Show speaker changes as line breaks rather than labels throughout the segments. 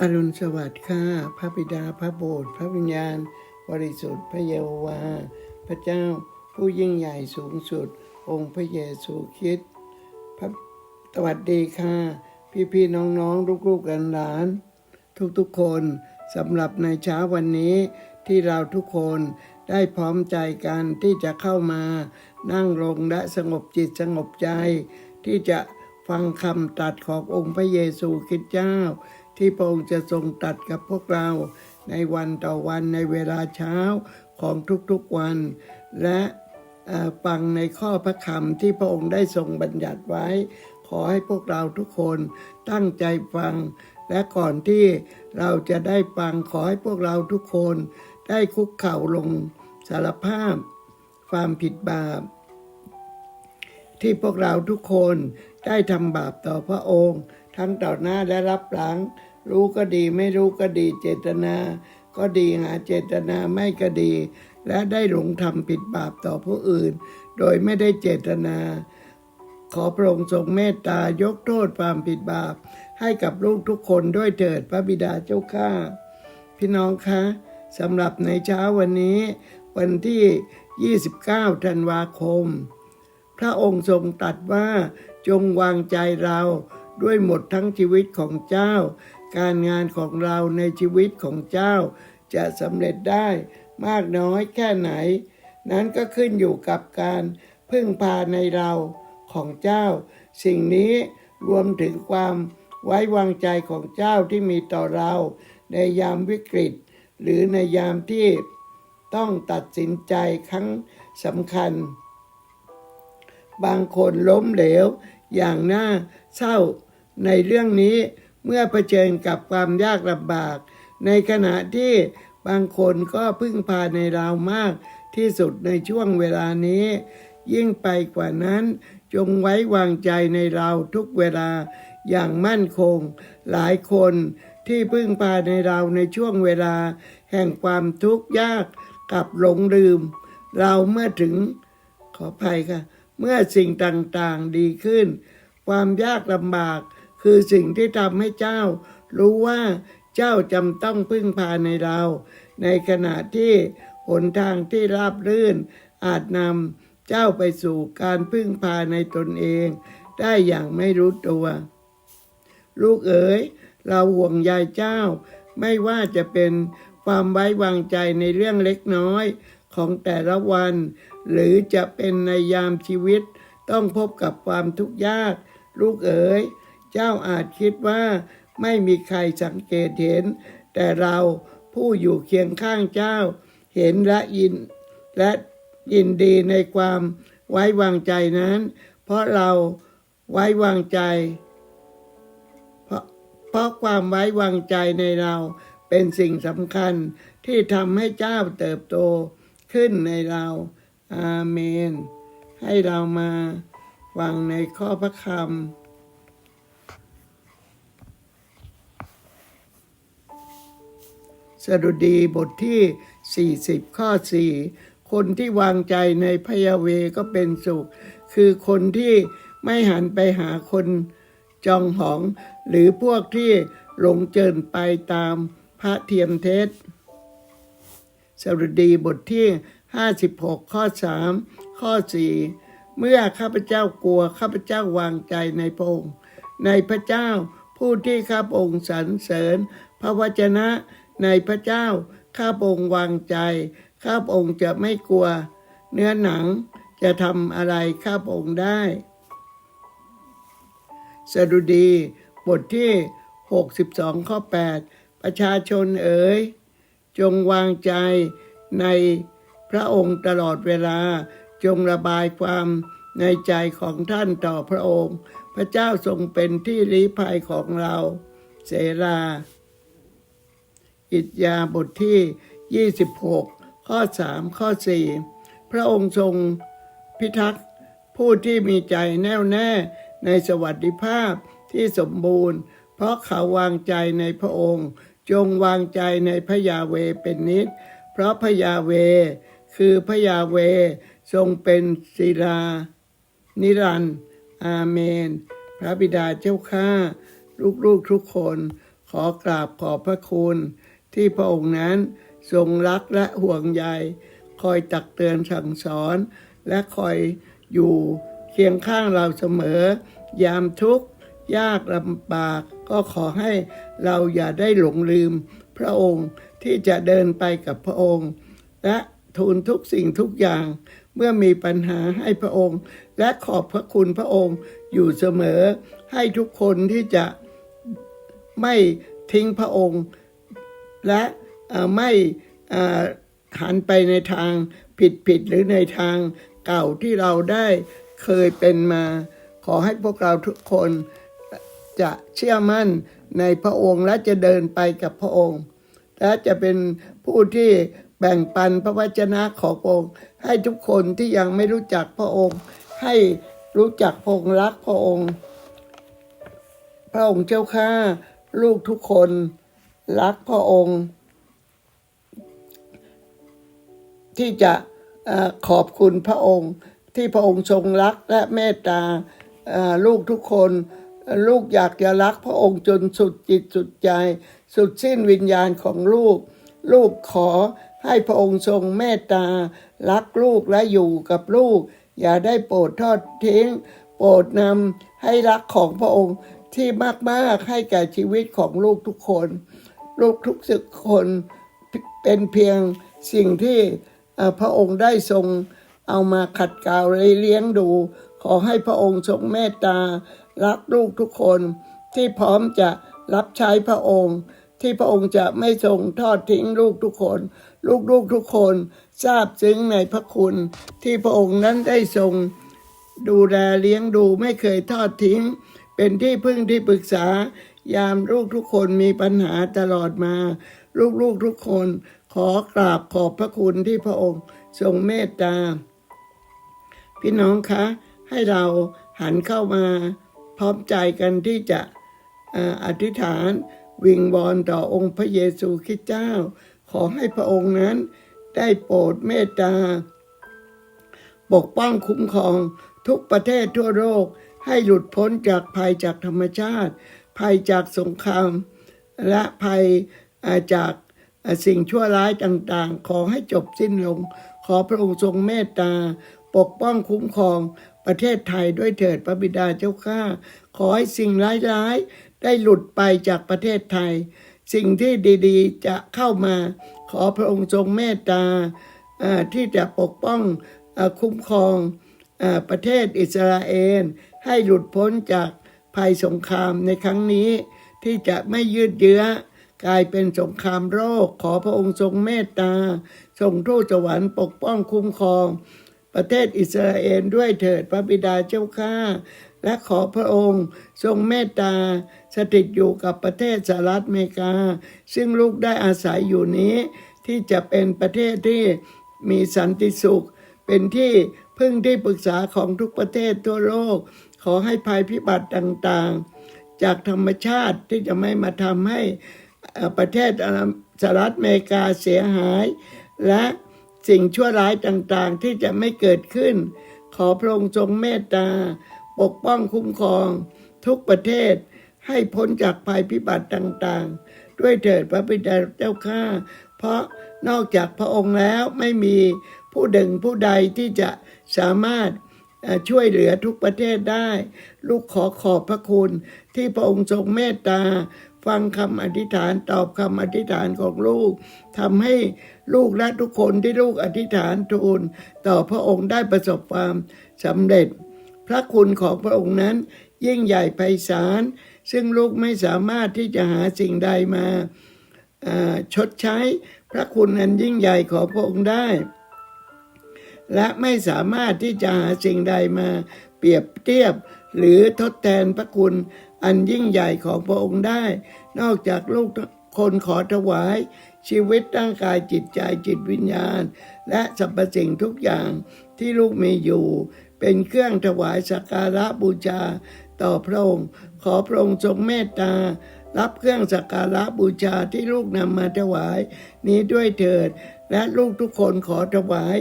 อรุณสวัสดิ์ค่ะพระบิดาพระโบสถ์พระวิญญาณ บริสุทธิ์พระเยโฮวา พระเจ้าผู้ยิ่งใหญ่สูงสุด องค์พระเยซูคริสต์พระสวัสดีค่ะ พี่พี่ๆน้องๆลูกๆหลานๆทุกๆคนสำหรับในเช้าวันนี้ที่เราทุกคนได้พร้อมใจกันที่จะเข้ามา นั่งลงและสงบจิตสงบใจ ที่จะฟังคำตรัสขององค์พระเยซูคริสต์เจ้า ที่พระองค์จะทรงตรัสกับพวกเรา ในวันต่อวันในเวลาเช้าของทุกๆวัน และฟังในข้อพระคำที่พระองค์ได้ทรงบัญญัติไว้ ขอให้พวกเราทุกคนตั้งใจฟัง และก่อนที่เราจะได้ฟังขอให้พวกเราทุกคน ได้คุกเข่าลงสารภาพ ความผิดบาป ที่พวกเราทุกคนได้ทำบาปต่อพระองค์ ทั้งต่อหน้าและรับหลัง รู้ก็ดีไม่รู้ก็ดีเจตนา ก็ดีหาเจตนาไม่ก็ดี และได้หลงทำผิดบาปต่อผู้อื่น โดยไม่ได้เจตนา ขอพระองค์ทรงเมตตายกโทษความผิดบาป ให้กับลูกทุกคนด้วยเถิดพระบิดาเจ้าข้าพี่น้องคะสำหรับในเช้าวันนี้ วันที่ 29 ธันวาคม พระองค์ทรงตรัสว่าจงวางใจเราด้วยหมดทั้งชีวิตของเจ้า การงานของเราในชีวิตของเจ้า จะสำเร็จได้มากน้อยแค่ไหน นั้นก็ขึ้นอยู่กับการพึ่งพาในเราของเจ้า สิ่งนี้รวมถึงความไว้วางใจของเจ้าที่มีต่อเรา ในยามวิกฤต หรือในยามที่ต้องตัดสินใจครั้งสำคัญ บางคนล้มเหลว อย่างน่าเศร้า ในเรื่องนี้เมื่อเผชิญกับความยากลำบาก ในขณะที่บางคนก็พึ่งพาในเรามากที่สุดในช่วงเวลานี้ ยิ่งไปกว่านั้น จงไว้วางใจในเราทุกเวลาอย่างมั่นคง หลายคนที่พึ่งพาในเราในช่วงเวลา แห่งความทุกข์ยากกับหลงลืม เราเมื่อถึงขออภัยค่ะ เมื่อสิ่งต่างๆดีขึ้น ความยากลำบากคือสิ่งที่ทำให้เจ้า รู้ว่าเจ้าจำต้องพึ่งพาในเรา ในขณะที่หนทางที่ราบรื่น อาจนำเจ้าไปสู่การพึ่งพาในตนเอง ได้อย่างไม่รู้ตัว ลูกเอ๋ย เราห่วงใยเจ้า ไม่ว่าจะเป็นความไว้วางใจในเรื่องเล็กน้อยของแต่ละวัน หรือจะเป็นในยามชีวิตต้องพบกับความทุกข์ยาก ลูกเอ๋ย เจ้าอาจคิดว่าไม่มีใครสังเกตเห็น แต่เราผู้อยู่เคียงข้างเจ้า เห็นและยินและยินดีในความไว้วางใจนั้น เพราะเราไว้วางใจ เพราะเพราะความไว้วางใจในเราเป็นสิ่งสำคัญที่ทำให้เจ้าเติบโตขึ้นในเรา อาเมน ให้เรามาฟังในข้อพระคำสดุดีบทที่ 40 ข้อ 4 คนที่วางใจในพยาเวก็เป็นสุข คือคนที่ไม่หันไปหาคนจองหอง หรือพวกที่หลงเจินไปตามพระเทียมเทศสดุดีบทที่ 56 ข้อ 3 ข้อ 4 เมื่อข้าพเจ้ากลัวข้าพเจ้าวางใจในพระองค์ในพระเจ้าผู้ที่ข้าพระองค์สรรเสริญ พระวจนะในพระเจ้าข้าพระองค์วางใจ ข้าพระองค์จะไม่กลัว เนื้อหนังจะทำอะไรข้าพระองค์ได้ สดุดีบทที่ 62 ข้อ 8 ประชาชนเอ๋ย จงวางใจใน ระองค์ตลอดเวลาจงระบายความในใจของท่านต่อพระองค์ พระเจ้าทรงเป็นที่ลี้ภัยของเรา เสราอิจยาบทที่ 26 ข้อ 3 ข้อ 4 พระองค์ทรงพิทักษ์ผู้ที่มีใจแน่วแน่ในสวัสดิภาพที่สมบูรณ์ เพราะเขาวางใจในพระองค์ จงวางใจในพระยาเวเป็นนิด เพราะพระยาเว คือพระยาเวทรงเป็นศิลา นิรันดร์อาเมน พระบิดาเจ้าข้าลูกๆทุกคนขอกราบขอบพระคุณ ที่พระองค์นั้นทรงรักและห่วงใย คอยตักเตือนสั่งสอน และคอยอยู่เคียงข้างเราเสมอ ยามทุกข์ยากลำบากก็ขอให้เราอย่าได้หลงลืม พระองค์ที่จะเดินไปกับพระองค์ และ ทูลทุกสิ่งทุกอย่าง เมื่อมีปัญหาให้พระองค์ และขอบพระคุณพระองค์อยู่เสมอ ให้ทุกคนที่จะไม่ทิ้งพระองค์ และไม่หันไปในทางผิดผิดๆหรือในทางเก่าที่เราได้เคยเป็นมา ขอให้พวกเราทุกคนจะเชื่อมั่นในพระองค์และจะเดินไปกับพระองค์ และจะเป็นผู้ที่ แบ่งปันพระวจนะของพระองค์ ให้ทุกคนที่ยังไม่รู้จักพระองค์ ให้รู้จักพระองค์รักพระองค์ พระองค์เจ้าข้าลูกทุกคนรักพระองค์ ที่จะขอบคุณพระองค์ ที่พระองค์ทรงรักและเมตตาลูกทุกคนลูกอยากจะรักพระองค์จนสุดจิตสุดใจ สุดสิ้นวิญญาณของลูก ลูกขอ ให้พระองค์ทรงเมตตา รักลูกและอยู่กับลูก อย่าได้โปรดทอดทิ้ง โปรดนำให้รักของพระองค์ที่มากๆให้แก่ชีวิตของลูกทุกคน ลูกทุกสิคนเป็นเพียงสิ่งที่พระองค์ได้ทรงเอามาขัดเกลาเลี้ยงดู ขอให้พระองค์ทรงเมตตา รักลูกทุกคนที่พร้อมจะรับใช้พระองค์ ที่พระองค์จะไม่ทรงทอดทิ้งลูกทุกคน ลูกๆทุกคนทราบซึ้งในพระคุณ ที่พระองค์นั้นได้ทรงดูแลเลี้ยงดูไม่เคยทอดทิ้ง เป็นที่พึ่งที่ปรึกษา ยามลูกทุกคนมีปัญหาตลอดมา ลูกๆทุกคนขอกราบขอบพระคุณที่พระองค์ทรงเมตตา พี่น้องคะ ให้เราหันเข้ามาพร้อมใจกันที่จะออธิษฐาน วิงวอนต่อองค์พระเยซูคริสต์เจ้า ขอให้พระองค์นั้นได้โปรดเมตตา ปกป้องคุ้มครองทุกประเทศทั่วโลกให้หลุดพ้นจากภัยจากธรรมชาติ ภัยจากสงคราม และภัยจากสิ่งชั่วร้ายต่างๆ ขอให้จบสิ้นลง ขอพระองค์ทรงเมตตา ปกป้องคุ้มครองประเทศไทยด้วยเถิดพระบิดาเจ้าข้า ขอให้สิ่งร้ายๆ ได้หลุดไปจากประเทศไทย สิ่งที่ดีๆ จะเข้ามา ขอพระองค์ทรงเมตตาที่จะปกป้องอคุ้มครองอประเทศอิสราเอลให้หลุดพ้นจากภัยสงครามในครั้งนี้ ที่จะไม่ยืดเยื้อกลายเป็นสงครามโรค ขอพระองค์ทรงเมตตาทรงทูตสวรรค์ปกป้องคุ้มครอง ประเทศอิสราเอลด้วยเถิดพระบิดาเจ้าข้าและขอพระองค์ทรงเมตตา สถิตอยู่กับประเทศสหรัฐอเมริกา ซึ่งลูกได้อาศัยอยู่นี้ ที่จะเป็นประเทศที่มีสันติสุข เป็นที่พึ่งที่ปรึกษาของทุกประเทศทั่วโลก ขอให้ภัยพิบัติต่างๆ จากธรรมชาติที่จะไม่มาทำให้ประเทศสหรัฐอเมริกาเสียหาย และ สิ่งชั่วร้ายต่างๆที่จะไม่เกิดขึ้น ขอพระองค์ทรงเมตตา ปกป้องคุ้มครอง ทุกประเทศให้พ้นจากภัยพิบัติต่างๆ ด้วยเถิดพระบิดาเจ้าข้าเพราะนอกจากพระองค์แล้วไม่มีผู้ดึงผู้ใดที่จะสามารถช่วยเหลือทุกประเทศได้ ลูกขอขอบพระคุณที่พระองค์ทรงเมตตา ฟังคำอธิษฐานตอบคำอธิษฐานของลูกทำให้ลูกและทุกคนที่ลูกอธิษฐานทูลต่อพระองค์ได้ประสบความสำเร็จ พระคุณของพระองค์นั้นยิ่งใหญ่ไพศาลซึ่งลูกไม่สามารถที่จะหาสิ่งใดมาชดใช้พระคุณอันยิ่งใหญ่ของพระองค์ได้ และไม่สามารถที่จะหาสิ่งใดมาเปรียบเทียบ หรือทดแทนพระคุณอันยิ่งใหญ่ของพระองค์ได้ นอกจากลูกคนขอถวาย ชีวิตร่างกายจิตใจจิตวิญญาณ และสรรพสิ่งทุกอย่างที่ลูกมีอยู่ เป็นเครื่องถวายสักการะบูชาต่อพระองค์ ขอพระองค์ทรงเมตตา รับเครื่องสักการะบูชาที่ลูกนำมาถวาย นี้ด้วยเถิด และลูกทุกคนขอถวาย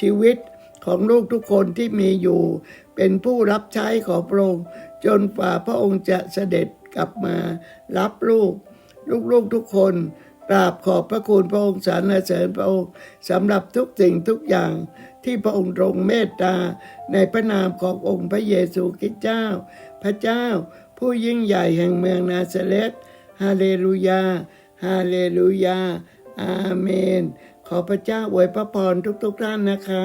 ชีวิตของลูกทุกคนที่มีอยู่ เป็นผู้รับใช้ของพระองค์จนฝ่าพระองค์จะเสด็จกลับมารับลูก ลูกๆทุกคนกราบขอบพระคุณพระองค์สรรเสริญพระองค์สำหรับทุกสิ่งทุกอย่างที่พระองค์ทรงเมตตา ในพระนามขององค์พระเยซูคริสต์เจ้า พระเจ้า ผู้ยิ่งใหญ่แห่งเมืองนาซาเรตฮาเลลูยา ฮาเลลูยา อาเมน ขอพระเจ้าอวยพระพรทุกๆท่านนะคะ